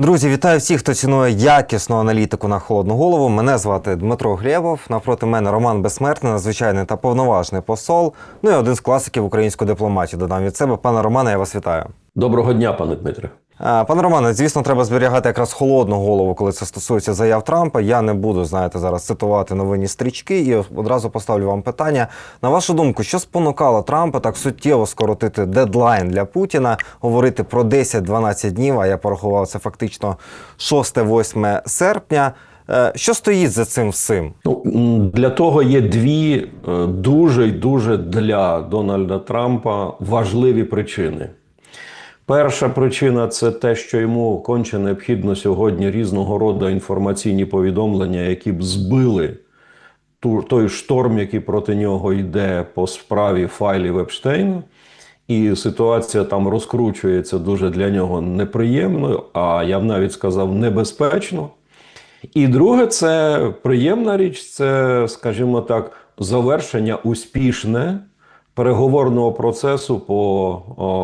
Друзі, вітаю всіх, хто цінує якісну аналітику на холодну голову. Мене звати Дмитро Глєбов. Навпроти мене Роман Безсмертний, надзвичайний та повноважний посол. Ну і один з класиків української дипломатії. Додам від себе. Пане Романе, я вас вітаю. Доброго дня, пане Дмитре. Е, Пане Романе, звісно, треба зберігати якраз холодну голову, коли це стосується заяв Трампа. Я не буду, знаєте, зараз цитувати новинні стрічки і одразу поставлю вам питання. На вашу думку, що спонукало Трампа так суттєво скоротити дедлайн для Путіна, говорити про 10-12 днів, а я порахував це фактично 6-8 серпня. Е, Що стоїть за цим всім? Ну для того є дві е, дуже й дуже для Дональда Трампа важливі причини. Перша причина це те, що йому конче необхідно сьогодні різного роду інформаційні повідомлення, які б збили той шторм, який проти нього йде по справі файлів Епштейна. І ситуація там розкручується дуже для нього неприємно, а я б навіть сказав, небезпечно. І друге, це приємна річ, це, скажімо так, завершення успішне переговорного процесу по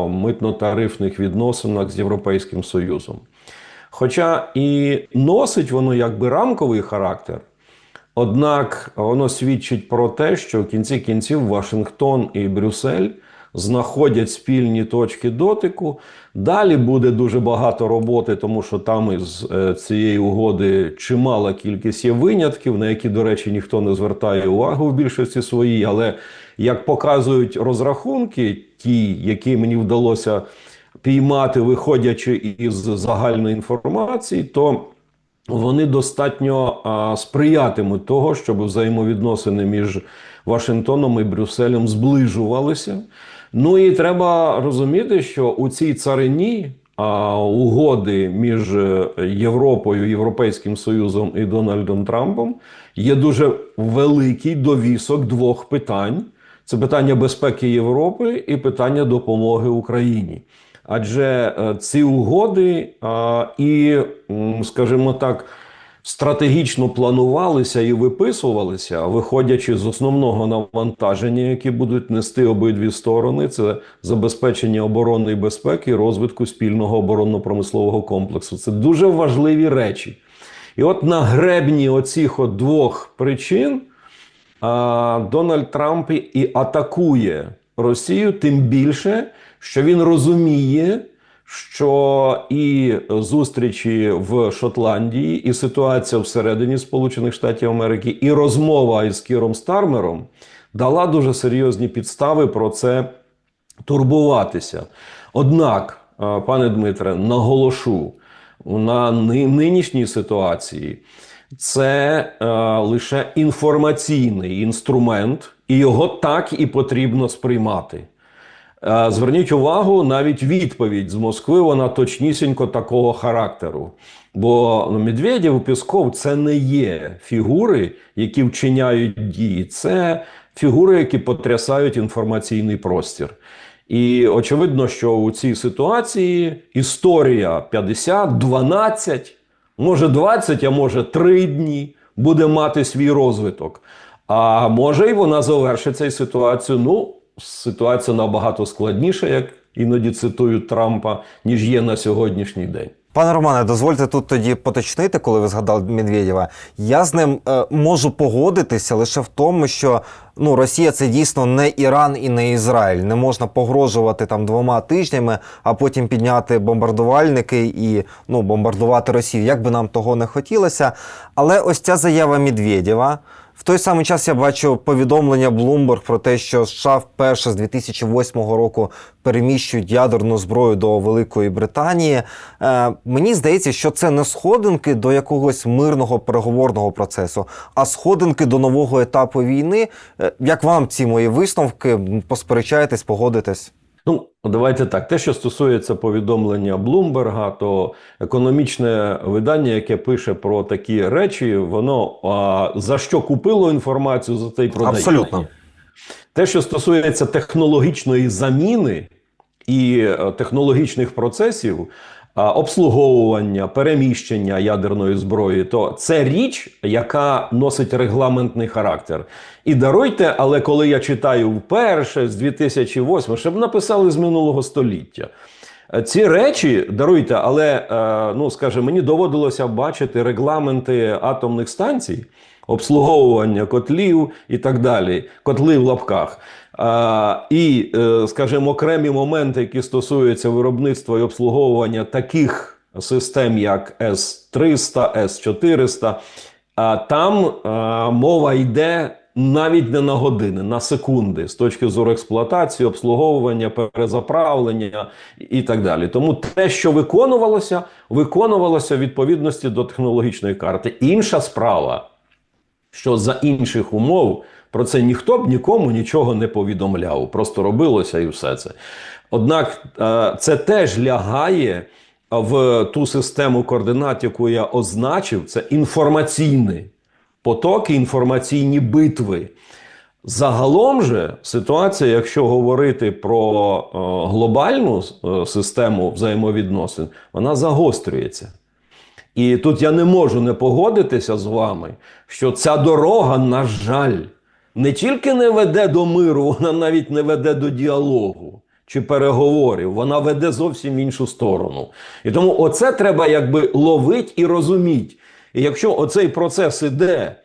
митно-тарифних відносинах з Європейським Союзом. Хоча і носить воно якби рамковий характер, однак воно свідчить про те, що в кінці кінців Вашингтон і Брюссель знаходять спільні точки дотику. Далі буде дуже багато роботи, тому що там із е, цієї угоди чимала кількість є винятків, на які, до речі, ніхто не звертає увагу в більшості своїй. Але як показують розрахунки, ті, які мені вдалося піймати, виходячи із загальної інформації, то вони достатньо а, сприятимуть того, щоб взаємовідносини між Вашингтоном і Брюсселем зближувалися. Ну і треба розуміти, що у цій царині а, угоди між е, Європою, Європейським Союзом і Дональдом Трампом є дуже великий довісок двох питань: це питання безпеки Європи і питання допомоги Україні. Адже е, ці угоди а, і, скажімо так, стратегічно планувалися і виписувалися, виходячи з основного навантаження, які будуть нести обидві сторони, це забезпечення оборони і безпеки, і розвитку спільного оборонно-промислового комплексу. Це дуже важливі речі. І от на гребні оцих от двох причин а, Дональд Трамп і атакує Росію, тим більше, що він розуміє, що і зустрічі в Шотландії, і ситуація всередині Сполучених Штатів Америки, і розмова із Кіром Стармером дала дуже серйозні підстави про це турбуватися. Однак, пане Дмитре, наголошу на нинішній ситуації. Це е, лише інформаційний інструмент, і його так і потрібно сприймати. Е, Зверніть увагу, навіть відповідь з Москви вона точнісінько такого характеру. Бо ну, Медведєв, Пісков це не є фігури, які вчиняють дії, це фігури, які потрясають інформаційний простір. І очевидно, що у цій ситуації історія 50, 12, може 20, а може 3 дні буде мати свій розвиток. А може, і вона завершиться і ситуацію. Ну, ситуація набагато складніша, як іноді цитують Трампа, ніж є на сьогоднішній день. Пане Романе, дозвольте тут тоді поточнити, коли ви згадали Медведєва. Я з ним е, можу погодитися лише в тому, що ну Росія це дійсно не Іран і не Ізраїль. Не можна погрожувати там двома тижнями, а потім підняти бомбардувальники і ну бомбардувати Росію. Як би нам того не хотілося. Але ось ця заява Медведєва. В той самий час я бачу повідомлення Bloomberg про те, що США вперше з 2008 року переміщують ядерну зброю до Великої Британії. Е, мені здається, що це не сходинки до якогось мирного переговорного процесу, а сходинки до нового етапу війни. Е, як вам ці мої висновки? Посперечаєтесь, погодитесь? Ну, давайте так. Те, що стосується повідомлення Блумберга, то економічне видання, яке пише про такі речі, воно а, за що купило інформацію, за цей й продає. Абсолютно. Те, що стосується технологічної заміни і е, технологічних процесів, обслуговування, переміщення ядерної зброї, то це річ, яка носить регламентний характер. І даруйте, але коли я читаю вперше з 2008, щоб написали з минулого століття. Е, Ці речі даруйте, але е, ну скажімо, мені доводилося бачити регламенти атомних станцій, обслуговування котлів і так далі, котли в лапках. Е, І, е, скажімо, окремі моменти, які стосуються виробництва і обслуговування таких систем, як С-300, С-400, а там мова йде навіть не на години, на секунди з точки зору експлуатації, обслуговування, перезаправлення і так далі. Тому те, що виконувалося, виконувалося в відповідності до технологічної карти. Інша справа, що за інших умов про це ніхто б нікому нічого не повідомляв, просто робилося і все це. Однак е, це теж лягає в ту систему координат, яку я означив, це інформаційний потоки, інформаційні битви. Загалом же ситуація, якщо говорити про е, глобальну е, систему взаємовідносин, вона загострюється. І тут я не можу не погодитися з вами, що ця дорога, на жаль, не тільки не веде до миру, вона навіть не веде до діалогу чи переговорів, вона веде зовсім іншу сторону. І тому оце треба якби ловити і розуміти. І якщо оцей процес іде,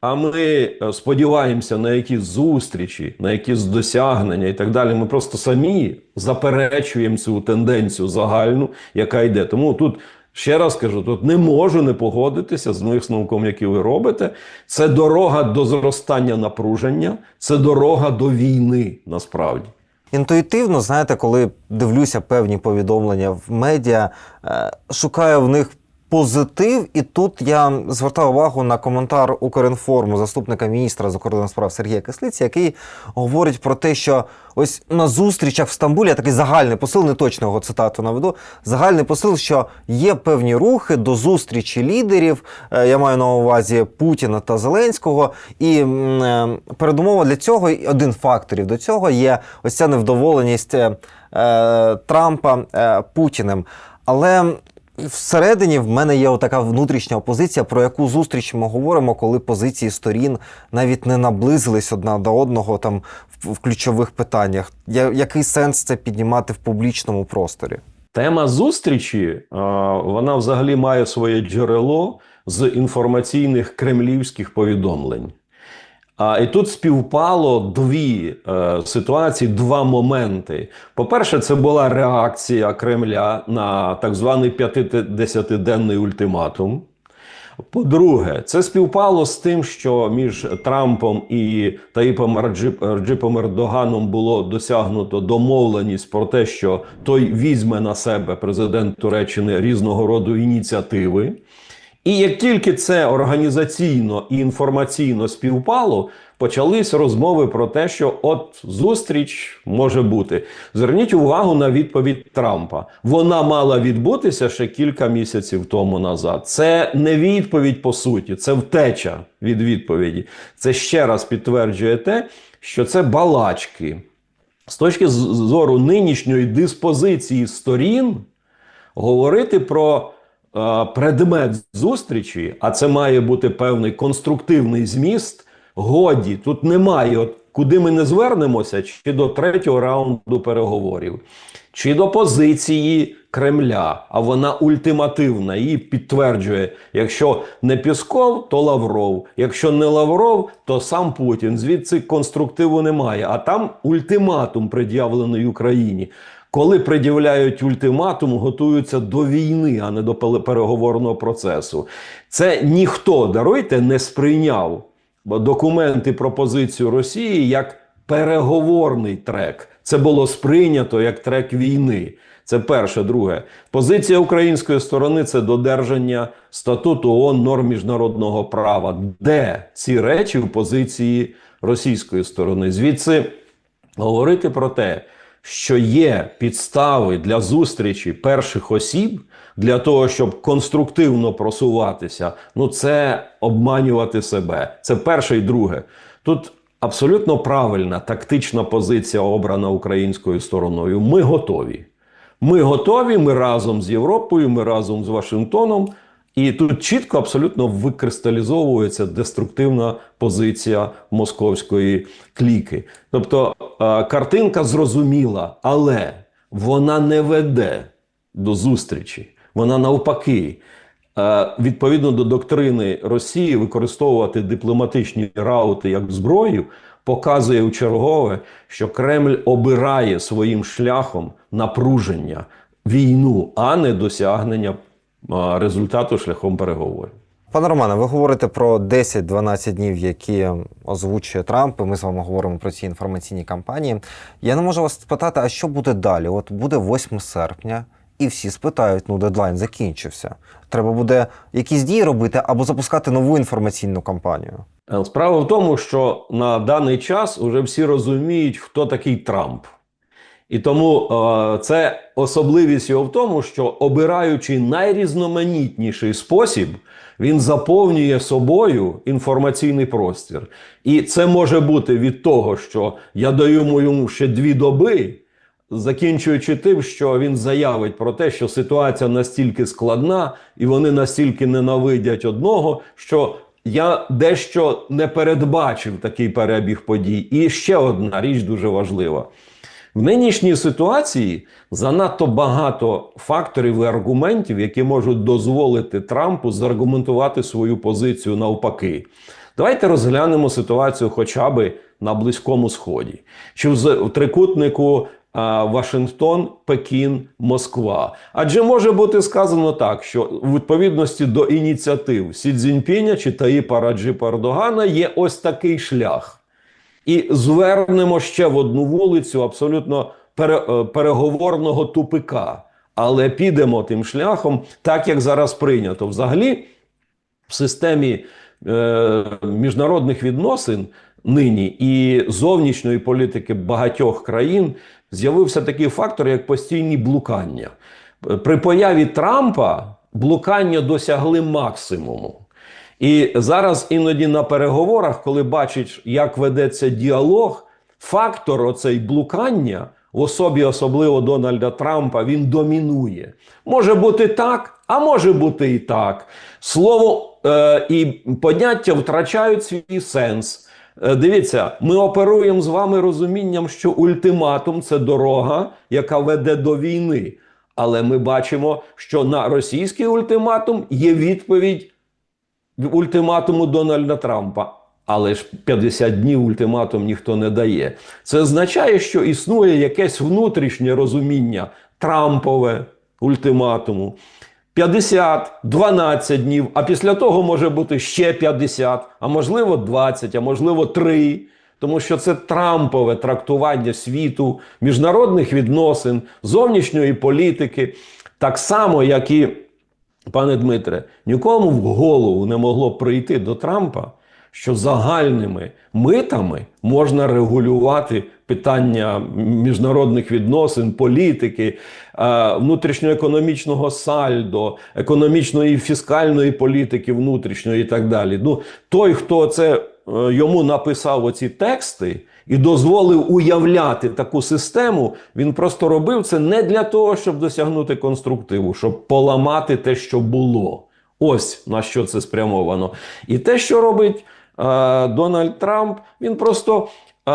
а ми е, сподіваємося на якісь зустрічі, на якісь досягнення і так далі, ми просто самі заперечуємо цю тенденцію загальну, яка йде. Тому тут. Ще раз кажу, тут не можу не погодитися з висновком, який ви робите. Це дорога до зростання напруження, це дорога до війни насправді. Інтуїтивно, знаєте, коли дивлюся певні повідомлення в медіа, е, шукаю в них позитив, і тут я звертав увагу на коментар Укрінформу заступника міністра закордонних справ Сергія Кислиці, який говорить про те, що ось на зустрічах в Стамбулі я такий загальний посил, не точно його цитату наведу. Загальний посил, що є певні рухи до зустрічі лідерів. е, Я маю на увазі Путіна та Зеленського. І е, передумова для цього, один факторів до цього є ось ця невдоволеність е, Трампа Путіним. Але всередині в мене є така внутрішня опозиція, про яку зустріч ми говоримо, коли позиції сторін навіть не наблизились одна до одного там в, в ключових питаннях. Я, який сенс це піднімати в публічному просторі? Тема зустрічі вона взагалі має своє джерело з інформаційних кремлівських повідомлень. А, і тут співпало дві е, ситуації, два моменти. По-перше, це була реакція Кремля на так званий 50-денний ультиматум. По-друге, це співпало з тим, що між Трампом і Таїпом Раджип- Раджипом Ердоганом було досягнуто домовленість про те, що той візьме на себе президент Туреччини різного роду ініціативи. І як тільки це організаційно і інформаційно співпало, почались розмови про те, що от зустріч може бути. Зверніть увагу на відповідь Трампа. Вона мала відбутися ще кілька місяців тому назад. Це не відповідь по суті, це втеча від відповіді. Це ще раз підтверджує те, що це балачки. З точки зору нинішньої диспозиції сторін, говорити про предмет зустрічі, а це має бути певний конструктивний зміст. Годі, тут немає, от куди ми не звернемося, чи до третього раунду переговорів, чи до позиції Кремля, а вона ультимативна, її підтверджує: якщо не Пісков, то Лавров, якщо не Лавров, то сам Путін. Звідси конструктиву немає. А там ультиматум пред'явлений Україні. Коли пред'являють ультиматум, готуються до війни, а не до переговорного процесу. Це ніхто, даруйте, не сприйняв документи про позицію Росії як переговорний трек. Це було сприйнято як трек війни. Це перше, друге. Позиція української сторони це додержання статуту ООН норм міжнародного права. Де ці речі в позиції російської сторони? Звідси говорити про те, що є підстави для зустрічі перших осіб для того, щоб конструктивно просуватися, ну це обманювати себе. Це перше і друге. Тут абсолютно правильна тактична позиція обрана українською стороною. Ми готові. Ми готові, ми разом з Європою, ми разом з Вашингтоном. І тут чітко абсолютно викристалізовується деструктивна позиція московської кліки. Тобто картинка зрозуміла, але вона не веде до зустрічі. Вона навпаки, е, відповідно до доктрини Росії, використовувати дипломатичні раути як зброю, показує у чергове, що Кремль обирає своїм шляхом напруження війну, а не досягнення е, результату шляхом переговорів. Пане Романе, ви говорите про 10-12 днів, які озвучує Трамп. і Ми з вами говоримо про ці інформаційні кампанії. Я не можу вас спитати, а що буде далі? От буде 8 серпня, і всі спитають: ну дедлайн закінчився. Треба буде якісь дії робити або запускати нову інформаційну кампанію. Е, Справа в тому, що на даний час уже всі розуміють, хто такий Трамп. І тому е, це особливість його в тому, що обираючи найрізноманітніший спосіб, він заповнює собою інформаційний простір. І це може бути від того, що я даю йому ще дві доби, закінчуючи тим, що він заявить про те, що ситуація настільки складна, і вони настільки ненавидять одного, що я дещо не передбачив такий перебіг подій. І ще одна річ дуже важлива. В нинішній ситуації занадто багато факторів і аргументів, які можуть дозволити Трампу заргументувати свою позицію навпаки. Давайте розглянемо ситуацію хоча б на Близькому Сході, чи в трикутнику а, Вашингтон, Пекін, Москва. Адже може бути сказано так, що у відповідності до ініціатив Сі Цзіньпіня чи Таїпа Раджипа Ердогана є ось такий шлях. І звернемо ще в одну вулицю абсолютно пере, е, переговорного тупика. Але підемо тим шляхом, так як зараз прийнято. Взагалі, в системі е, міжнародних відносин нині і зовнішньої політики багатьох країн з'явився такий фактор, як постійні блукання. При появі Трампа блукання досягли максимуму. І зараз іноді на переговорах, коли бачиш, як ведеться діалог, фактор оцей блукання в особі особливо Дональда Трампа він домінує. Може бути так, а може бути і так. Слово е, і поняття втрачають свій сенс. Е, Дивіться, ми оперуємо з вами розумінням, що ультиматум це дорога, яка веде до війни. Але ми бачимо, що на російський ультиматум є відповідь ультиматуму Дональда Трампа. Але ж 50 днів ультиматум ніхто не дає. Це означає, що існує якесь внутрішнє розуміння Трампове ультиматуму. 50, 12 днів, а після того може бути ще 50, а можливо 20, а можливо 3. Тому що це Трампове трактування світу, міжнародних відносин, зовнішньої політики, так само, як і Пане Дмитре, нікому в голову не могло прийти до Трампа, що загальними митами можна регулювати питання міжнародних відносин, політики, е, внутрішньоекономічного сальдо, економічної і фіскальної політики внутрішньої і так далі. Ну, той, хто це е, йому написав оці тексти і дозволив уявляти таку систему, він просто робив це не для того, щоб досягнути конструктиву, щоб поламати те, що було. Ось на що це спрямовано. І те, що робить е, Дональд Трамп, він просто е,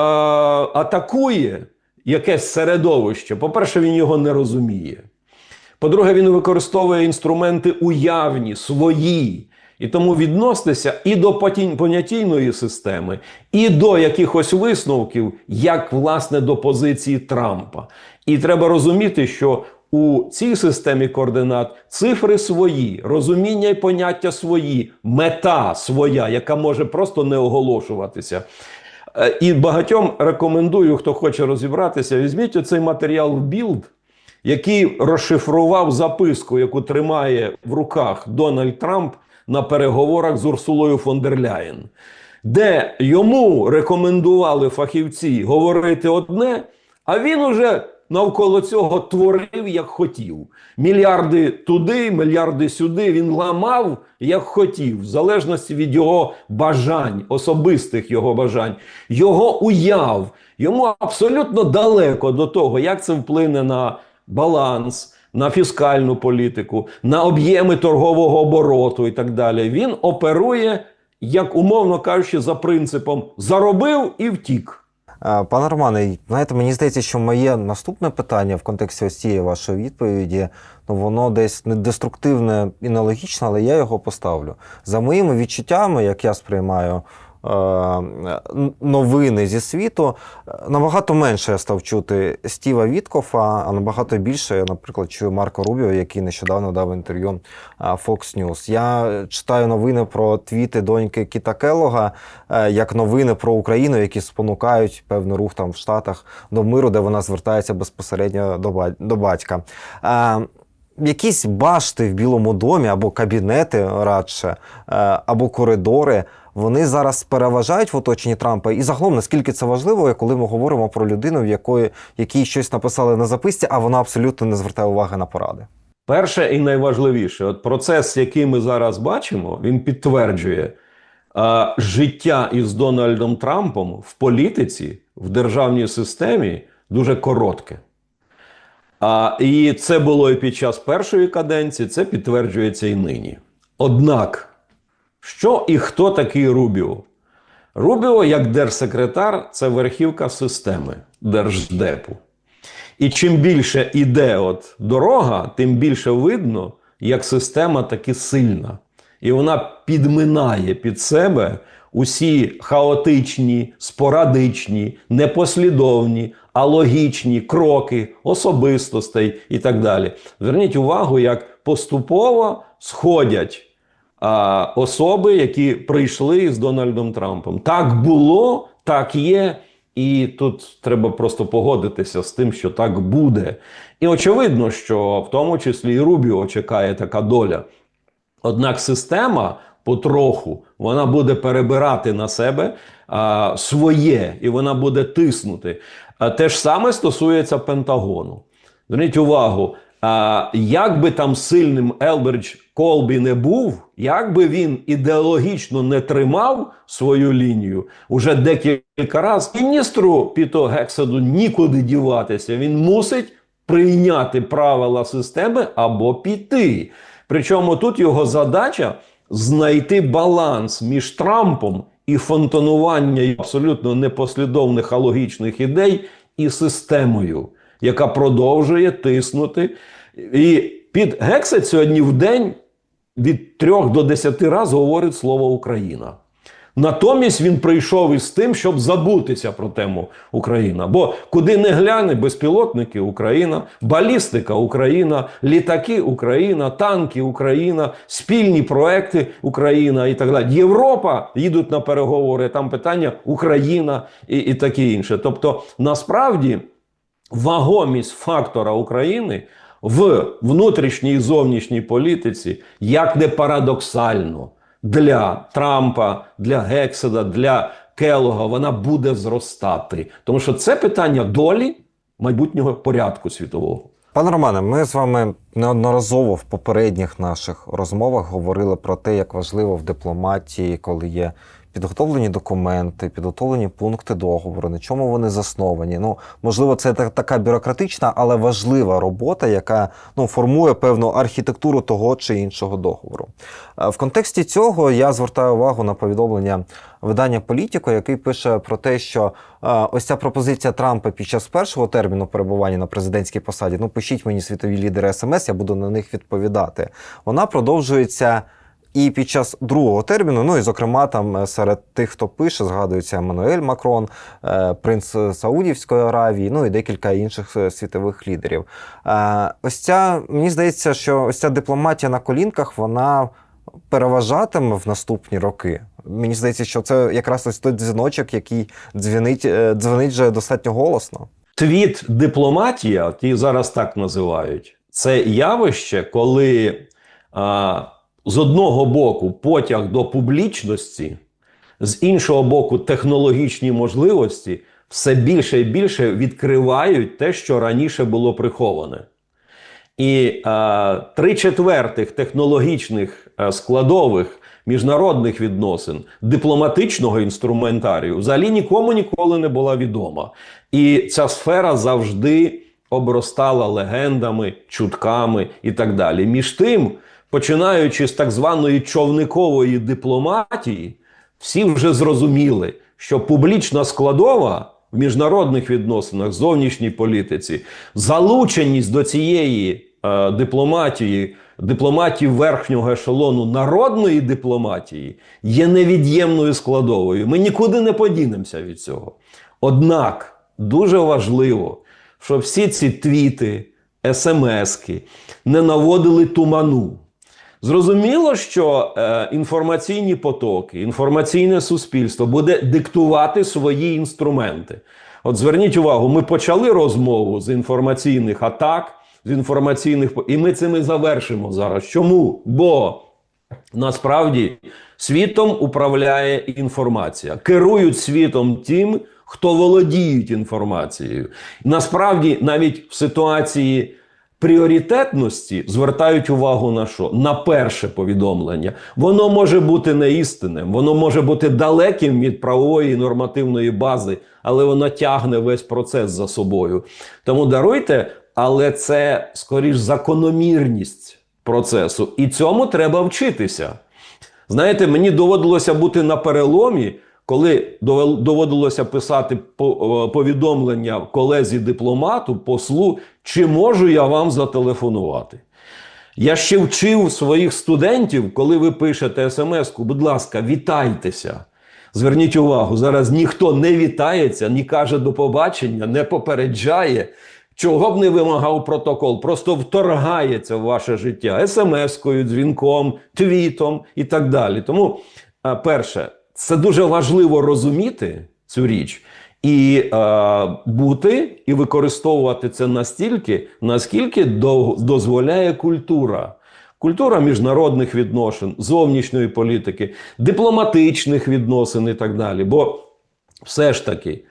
атакує якесь середовище. По-перше, він його не розуміє. По-друге, він використовує інструменти уявні, свої. І тому відноситися і до понятійної системи, і до якихось висновків, як власне до позиції Трампа. І треба розуміти, що у цій системі координат цифри свої, розуміння і поняття свої, мета своя, яка може просто не оголошуватися. Е, І багатьом рекомендую, хто хоче розібратися, візьміть оцей матеріал в білд, який розшифрував записку, яку тримає в руках Дональд Трамп на переговорах з Урсулою фон дер Ляєн, де йому рекомендували фахівці говорити одне, а він уже навколо цього творив як хотів. Мільярди туди, мільярди сюди. Він ламав як хотів, в залежності від його бажань, особистих його бажань, його уяв. Йому абсолютно далеко до того, як це вплине на баланс, на фіскальну політику, на об'єми торгового обороту і так далі. Він оперує, як умовно кажучи, за принципом заробив і втік. Е, Пане Романе, знаєте, мені здається, що моє наступне питання в контексті ось цієї вашої відповіді, ну воно десь не деструктивне і нелогічне, але я його поставлю. За моїми відчуттями, як я сприймаю новини зі світу, е, набагато менше я став чути Стіва Віткофа, а набагато більше я, наприклад, чую Марко Рубіо, який нещодавно дав інтерв'ю е, Fox News. Я читаю новини про твіти доньки Кіта Келога, е, як новини про Україну, які спонукають певний рух там в Штатах до миру, де вона звертається безпосередньо до батька. Е, Якісь башти в Білому домі або кабінети радше, е, або коридори, вони зараз переважають в оточенні Трампа. І загалом, наскільки це важливо, коли ми говоримо про людину, в якої якій щось написали на записці, а вона абсолютно не звертає уваги на поради. Перше і найважливіше, от процес, який ми зараз бачимо, він підтверджує а, життя із Дональдом Трампом в політиці, в державній системі дуже коротке. А, і це було і під час першої каденції, це підтверджується і нині. Однак, що і хто такий Рубіо? Рубіо, як держсекретар, це верхівка системи Держдепу. І чим більше іде от дорога, тим більше видно, як система таки сильна. І вона підминає під себе усі хаотичні, спорадичні, непослідовні, алогічні кроки особистостей і так далі. Зверніть увагу, як поступово сходять особи, які прийшли з Дональдом Трампом. Так було, так є. І тут треба просто погодитися з тим, що так буде. І очевидно, що в тому числі і Рубіо чекає така доля. Однак система потроху вона буде перебирати на себе а, своє, і вона буде тиснути. А те ж саме стосується Пентагону. Зверніть увагу, а, як би там сильним Елбердж Колбі не був, як би він ідеологічно не тримав свою лінію, уже декілька разів міністру Піто Гексаду нікуди діватися. Він мусить прийняти правила системи або піти. Причому тут його задача знайти баланс між Трампом і фонтанування абсолютно непослідовних алогічних ідей і системою, яка продовжує тиснути. І під Гексет сьогодні в день від 3 до 10 разів говорить слово Україна. Натомість він прийшов із тим, щоб забутися про тему Україна. Бо куди не гляне, безпілотники Україна, балістика Україна, літаки Україна, танки Україна, спільні проекти Україна і так далі. Європа їдуть на переговори. Там питання Україна і, і таке інше. Тобто, насправді вагомість фактора України в внутрішній і зовнішній політиці, як не парадоксально, для Трампа, для Гекседа, для Келога, вона буде зростати. Тому що це питання долі майбутнього порядку світового. Пане Романе, ми з вами неодноразово в попередніх наших розмовах говорили про те, як важливо в дипломатії, коли є підготовлені документи, підготовлені пункти договору, на чому вони засновані. Ну, можливо, це така бюрократична, але важлива робота, яка ну, формує певну архітектуру того чи іншого договору. Е, В контексті цього я звертаю увагу на повідомлення видання Політіко, який пише про те, що е, ось ця пропозиція Трампа під час першого терміну перебування на президентській посаді, ну пишіть мені світові лідери СМС, я буду на них відповідати. Вона продовжується. І під час другого терміну, ну і зокрема, там е, серед тих, хто пише, згадується Еммануель Макрон, е, принц Саудівської Аравії, ну і декілька інших е, світових лідерів. Ось ця мені здається, що ось ця дипломатія на колінках вона переважатиме в наступні роки. Мені здається, що це якраз ось той дзвіночок, який дзвінить, дзвонить вже достатньо голосно. Твіт дипломатія, от зараз так називають, це явище, коли а, з одного боку потяг до публічності, з іншого боку, технологічні можливості все більше і більше відкривають те, що раніше було приховане. І а, три четвертих технологічних а, складових міжнародних відносин, дипломатичного інструментарію взагалі нікому ніколи не була відома. І ця сфера завжди обростала легендами, чутками і так далі. Між тим, починаючи з так званої човникової дипломатії, всі вже зрозуміли, що публічна складова в міжнародних відносинах, зовнішній політиці, залученість до цієї е, дипломатії, дипломатії верхнього ешелону народної дипломатії є невід'ємною складовою. Ми нікуди не подінемося від цього. Однак дуже важливо, щоб всі ці твіти, смски не наводили туману. Зрозуміло, що е, інформаційні потоки, інформаційне суспільство буде диктувати свої інструменти. От зверніть увагу, ми почали розмову з інформаційних атак, з інформаційних і ми цим і завершимо зараз. Чому? Бо насправді світом управляє інформація. Керують світом тим, хто володіють інформацією. Насправді, навіть в ситуації пріоритетності звертають увагу на що? На перше повідомлення. Воно може бути неістинним, воно може бути далеким від правової нормативної бази, але воно тягне весь процес за собою. Тому даруйте, але це скоріш закономірність процесу. І цьому треба вчитися. Знаєте, мені доводилося бути на переломі, коли доводилося писати е, повідомлення колезі дипломату, послу, чи можу я вам зателефонувати. Я ще вчив своїх студентів, коли ви пишете смс-ку, будь ласка, вітайтеся. Зверніть увагу, зараз ніхто не вітається, ні каже до побачення, не попереджає. Чого б не вимагав протокол, просто вторгається в ваше життя смс-кою, дзвінком, твітом і так далі. Тому, перше, це дуже важливо розуміти цю річ і е, бути і використовувати це настільки, наскільки до, дозволяє культура. Культура міжнародних відношень, зовнішньої політики, дипломатичних відносин і так далі. Бо все ж таки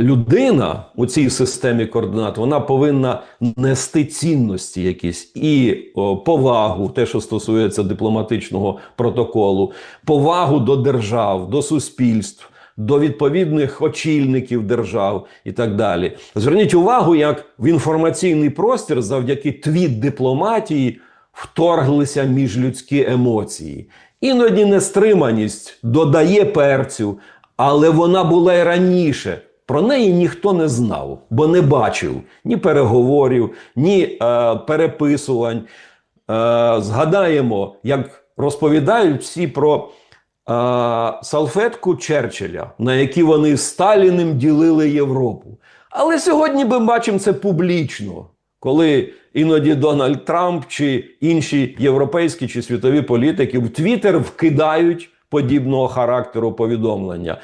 людина у цій системі координат вона повинна нести цінності якісь і о, повагу, те, що стосується дипломатичного протоколу, повагу до держав, до суспільств. До відповідних очільників держав і так далі. Зверніть увагу, як в інформаційний простір завдяки твіт дипломатії вторглися міжлюдські емоції. Іноді нестриманість додає перцю, але вона була й раніше. Про неї ніхто не знав, бо не бачив ні переговорів, ні е, переписувань. Е, згадаємо, як розповідають всі про е, салфетку Черчилля, на якій вони Сталіним ділили Європу. Але сьогодні ми бачимо це публічно, коли іноді Дональд Трамп чи інші європейські чи світові політики в Твіттер вкидають подібного характеру повідомлення.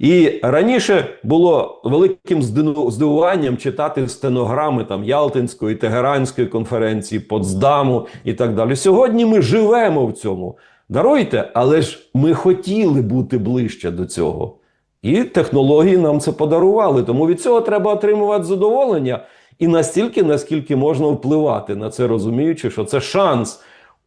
І раніше було великим здивуванням читати стенограми там Ялтинської, Тегеранської конференції, Потсдаму і так далі. Сьогодні ми живемо в цьому. Даруйте, але ж ми хотіли бути ближче до цього. І технології нам це подарували. Тому від цього треба отримувати задоволення і настільки, наскільки можна впливати на це, розуміючи, що це шанс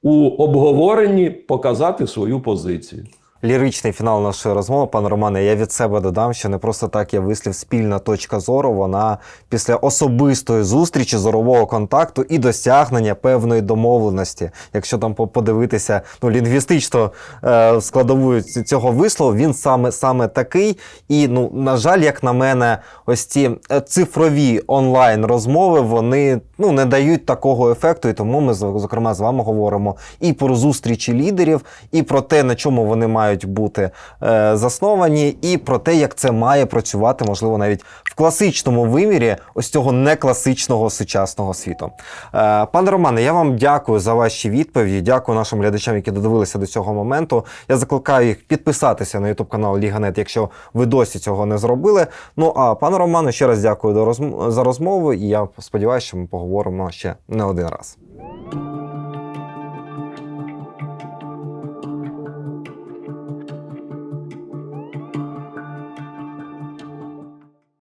у обговоренні показати свою позицію. Ліричний фінал нашої розмови, пане Романе, я від себе додам, що не просто так є вислів спільна точка зору. Вона після особистої зустрічі, зорового контакту і досягнення певної домовленості. Якщо там подивитися ну, лінгвістично е, складову цього вислову, він саме саме такий. І ну, на жаль, як на мене, ось ці е, цифрові онлайн розмови вони ну, не дають такого ефекту. І тому ми зокрема з вами говоримо і про зустрічі лідерів, і про те, на чому вони мають бути е, засновані, і про те, як це має працювати, можливо, навіть в класичному вимірі ось цього некласичного сучасного світу. Е, пане Романе, я вам дякую за ваші відповіді. Дякую нашим глядачам, які додивилися до цього моменту. Я закликаю їх підписатися на YouTube канал Ліганет, якщо ви досі цього не зробили. Ну а пане Роману, ще раз дякую за розмову. І я сподіваюся, що ми поговоримо ще не один раз.